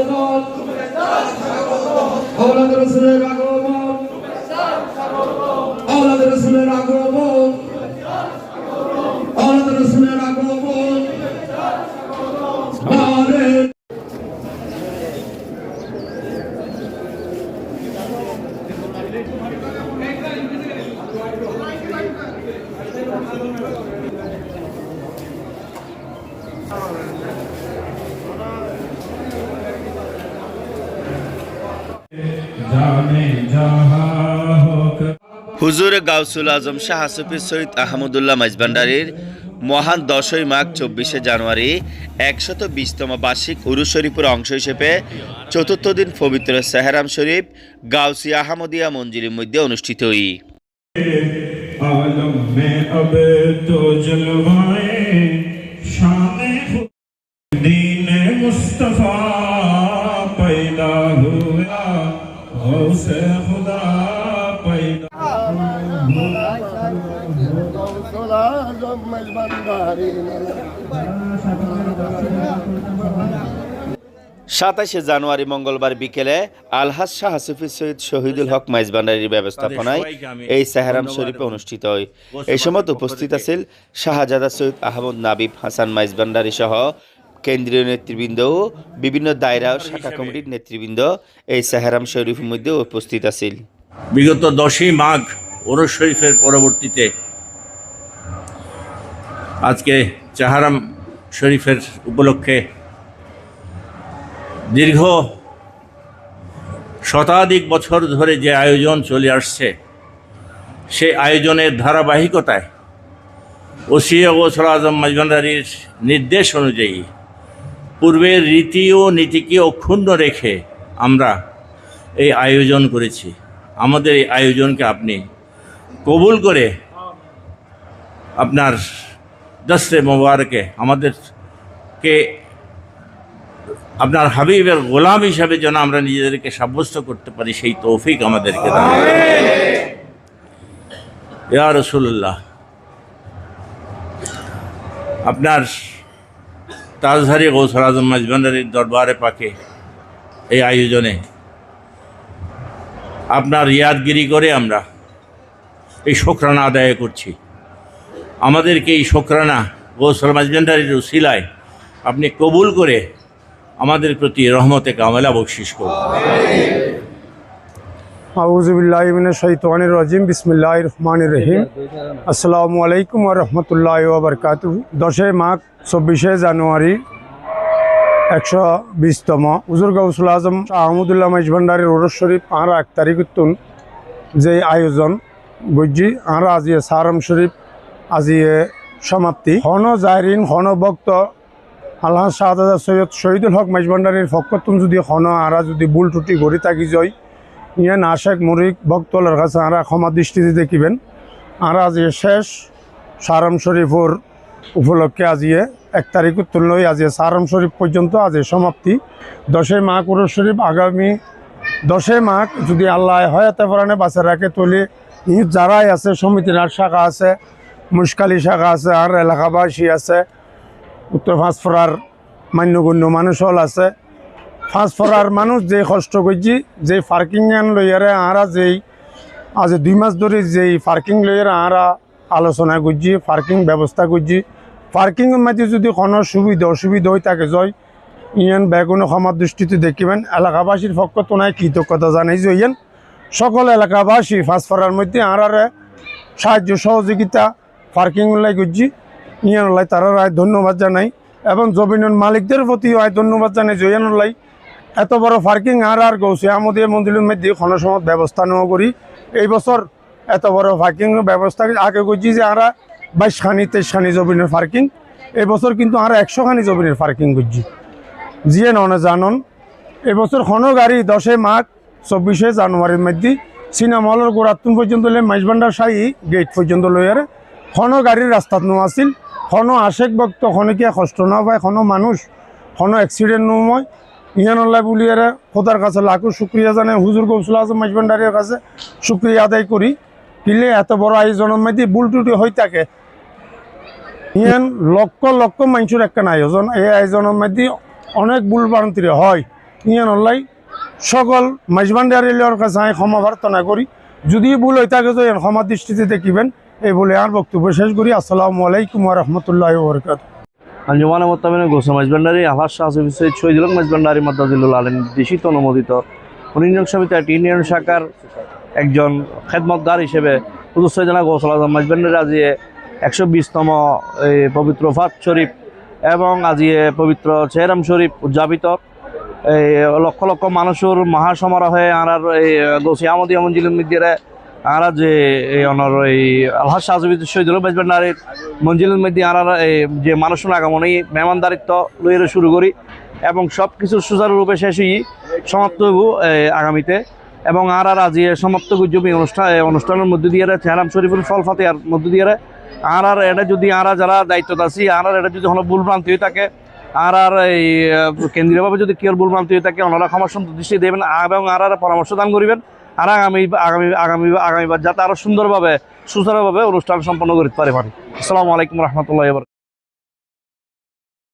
আগমন আওলাদ রসুলের হুজুর গাউসুল আজম শাহ হাসুফি সৈয়দ আহমদুল্লাহ মাইজভান্ডারির মহান দশই মাঘ চব্বিশে জানুয়ারি একশত বিশতম বার্ষিক উরুস শরীফের অংশ হিসেবে চতুর্থ দিন পবিত্র সেহরাম শরীফ গাউসি আহমদিয়া মঞ্জিরের মধ্যে অনুষ্ঠিত হই। সাতাশে জানুয়ারি মঙ্গলবার বিকেলে আলহাজ শাহ হাসিফি সৈয়দ শহীদুল হক মাইজবান্ডারির ব্যবস্থাপনায় এই সাহারাম শরীফে অনুষ্ঠিত হয়। এই সময় উপস্থিত আছেন শাহজাদা সৈয়দ আহমদ নাবিব হাসান মাইজবান্ডারি সহ কেন্দ্রীয় নেতৃবৃন্দ ও বিভিন্ন দায়রা ও শাখা কমিটির নেতৃবৃন্দ এই সেহরাম শরীফের মধ্যে উপস্থিত আছেন বিগত দশই মাঘ ওরস শরীফের পরবর্তীতে আজকে চাহারাম শরীফের উপলক্ষে দীর্ঘ শতাধিক বছর ধরে যে আয়োজন চলে আসছে সেই আয়োজনের ধারাবাহিকতায় ওসিয়া গোসল আজম মাজবান্ডারির নির্দেশ অনুযায়ী পূর্বের রীতি ও নীতিকে অক্ষুণ্ণ রেখে আমরা এই আয়োজন করেছি আমাদের এই আয়োজনকে আপনি কবুল করে আপনার দস্তে মোবারকে আমাদেরকে আপনার হাবিবের গোলাম হিসাবে যেন আমরা নিজেদেরকে সাব্যস্ত করতে পারি, সেই তৌফিক আমাদেরকে। ইয়া রসুল্লাহ আপনার তাজহারি গৌসল আজম মাজবান্ডারির দরবারে পাকে এই আয়োজনে। আপনার ইয়াদগিরি করে আমরা এই শোকরানা আদায় করছি। আমাদেরকে এই শোকরানা গৌসল মাজবেন্ডারির উসিলায় আপনি কবুল করে আমাদের প্রতি রহমতে কামেলা বকশিস করুন। আউজুবিল্লাহিমিনের শৈতানির রাজিম বিসমিল্লাহ রহমান রহিম। আসসালামু আলাইকুম রহমতুল্লাহ ওবরকাত দশই মাঘ, চব্বিশে জানুয়ারি, একশো বিশতম। উজুর গৌসুল আজম আহমদুল্লাহ মাইজভান্ডারের ওরস শরীফ আর এক তারিখতুন যে আয়োজন বুঝি আর আজিয়ে সারম শরীফ আজিয়ে সমাপ্তি। হন জাহরিন, হন ভক্ত, আল্লাহ শাহজাদা সৈয়দ শহীদুল হক মাইজভান্ডারের ফকতুন যদি হন আরা যদি বুল টুটি ঘড়ি থাকি যায় ইয়ান আশেক মুরিক ভক্তলের কাছে আরা ক্ষমা দৃষ্টিতে দেখিবেন। আর আজি শেষ সারম শরীফর উপলক্ষে আজিয়ে এক তারিখ তুলনায় আজি সারম শরীফ পর্যন্ত আজি সমাপ্তি। দশই মাঘ উরুস শরীফ আগামী দশই মাঘ যদি আল্লাহ হয়াতে পরাণে বাঁচে রাখে তুলে ই যারাই আছে, সমিতির আর শাখা আছে, মুশকালি শাখা আছে, আর এলাকাবাসী আছে, উত্তর ফাঁসফরার মান্যগণ্য মানুষ হল আছে। ফাঁস ফরার মানুষ যে কষ্ট করছি, যে পার্কিং আন লইয়ারে আরা যেই, আজ দুই মাস ধরে যেই পার্কিং লইয়ারে আরা আলোচনা করছি পার্কিং ব্যবস্থা করছি। পার্কিংয়ের মধ্যে যদি কোনো সুবিধা, অসুবিধা হয়ে থাকে, জয়, ইয়ান বেগুন সমাজ দৃষ্টিতে দেখিবেন, এলাকাবাসীর পক্ষ তো নাই, কৃতজ্ঞতা জানাই যে ইয়ান। সকল এলাকাবাসী ফাঁস ফরার মধ্যে আরারে সাহায্য, সহযোগিতা পার্কিং লাই করছি। ইয়ান লাই তারা ধন্যবাদ জানাই, এবং জমিনের মালিকদের প্রতি আয় ধন্যবাদ জানাই জয়ানুল্লাই এত বড় পার্কিং আর আর গৌসে আমাদের মন্দিরের মধ্যে ক্ষণসমত ব্যবস্থা নেওয়া করি। এই বছর এত বড় পার্কিং ব্যবস্থা আগে করছি যে আমরা বাইশ খানি তেইশ খানি জমিনের পার্কিং এই বছর কিন্তু আমরা একশো খানি জমিনের পার্কিং করছি। যিয়ে ননে, জানন। এবছর খন গাড়ি দশে মাঘ, চব্বিশে জানুয়ারির মধ্যে সিনেমা হলের গোড়াতুন পর্যন্ত লই মাইজবান্ডার সাহি গেট পর্যন্ত লইয়ারে খন গাড়ির রাস্তাত নো আছিল। খন আশেক ভক্ত খনকিয়া কষ্ট না পায় খন মানুষ খন এক্সিডেন্ট নময় ইয়ানুল্লাহ বুলিয়ারে খোদার কাছে লাখো শুক্রিয়া জানাই। হুজুর গৌসুল আজম মাইজবান্ডারের কাছে শুক্রিয়া আদায় করি। কিলে এত বড় আয়োজনের মধ্যে ভুল টুটি হয়ে থাকে। ইয়ান লক্ষ লক্ষ মানুষের একটা আয়োজন এই আয়োজনের মধ্যে অনেক ভুল ভ্রান্তি হয়। ইয়ান অল্লাই সকল মাইজবান্ডারিলর কাছে আমি ক্ষমা প্রার্থনা করি। যদি ভুল হয়ে থাকে তো ক্ষমা দৃষ্টিতে দেখিবেন। এই বলে আর বক্তব্য শেষ করি। আসসালামু আলাইকুম রহমতুল্লাহ বরকাত আঞ্জুমান মোত্তামিনে গোসা মাইজবান্ডারি আভাস শাহ সৈয়দ শহীদুল মাইজবান্ডারি মাদ্দাজিল্লুল আলম নির্দেশিত অনুমোদিত। উনিয়ন সমিতি একটি ইউনিয়ন শাখার একজন খেদমতদার হিসেবে হুজুর সৈদানা গোসল আজম মাইজবান্ডারি আজিয়ে একশো বিশতম এই পবিত্র ফাত শরীফ এবং আজিয়ে পবিত্র চেহরাম শরীফ উদযাপিত। এই লক্ষ লক্ষ মানুষের মহাসমারোহে আর এই গৌসি আমদি মঞ্জিল মিদ্দিরে আর যে এই অনর এই আলহাজ শাহজবিদ শহীদুল মাইজবান্ডারির মঞ্জিলের মধ্যে এই যে মানুষের আগমনে মেহমানদারিত্ব লইয়ে শুরু করি এবং সব কিছু সুচারুরূপে শেষ হই, সমাপ্ত হইব আগামীতে। এবং আর আর আজি সমাপ্ত গুজবি অনুষ্ঠান অনুষ্ঠানের মধ্যে দিয়ে চেহারাম শরীফুল ফল ফাতেহার মধ্যে দিয়ে আর আর এটা যদি আর যারা দায়িত্বত আছি আর আর এটা যদি কোনো ভুল ভ্রান্তি হয়ে থাকে আর আর এই কেন্দ্রীয়ভাবে যদি কেউ ভুল ভ্রান্তি হয়ে থাকে ওনারা ক্ষমার দৃষ্টি দেবেন এবং আর আর পরামর্শ দান করিবেন। আর আগামী আগামী আগামী, আগামীবার যাতে আরও সুন্দরভাবে, সুচারুভাবে অনুষ্ঠান সম্পন্ন করতে পারে আসসালামু আলাইকুম রহমতুল্লাহ